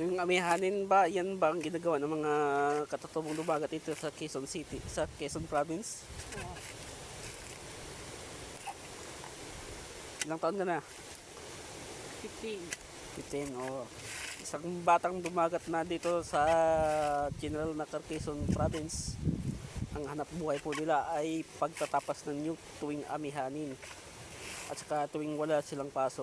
'Yung amihanin ba, yan ba ang ginagawa ng mga katutubong dumagat dito sa Quezon City, sa Quezon Province? Oo. Ilang taon ka na? 15. 15, oo. Isang batang dumagat na dito sa General Nakar Quezon Province. Ang hanap buhay po nila ay pagtatapas ng nyug tuwing amihanin. At saka tuwing wala silang pasok.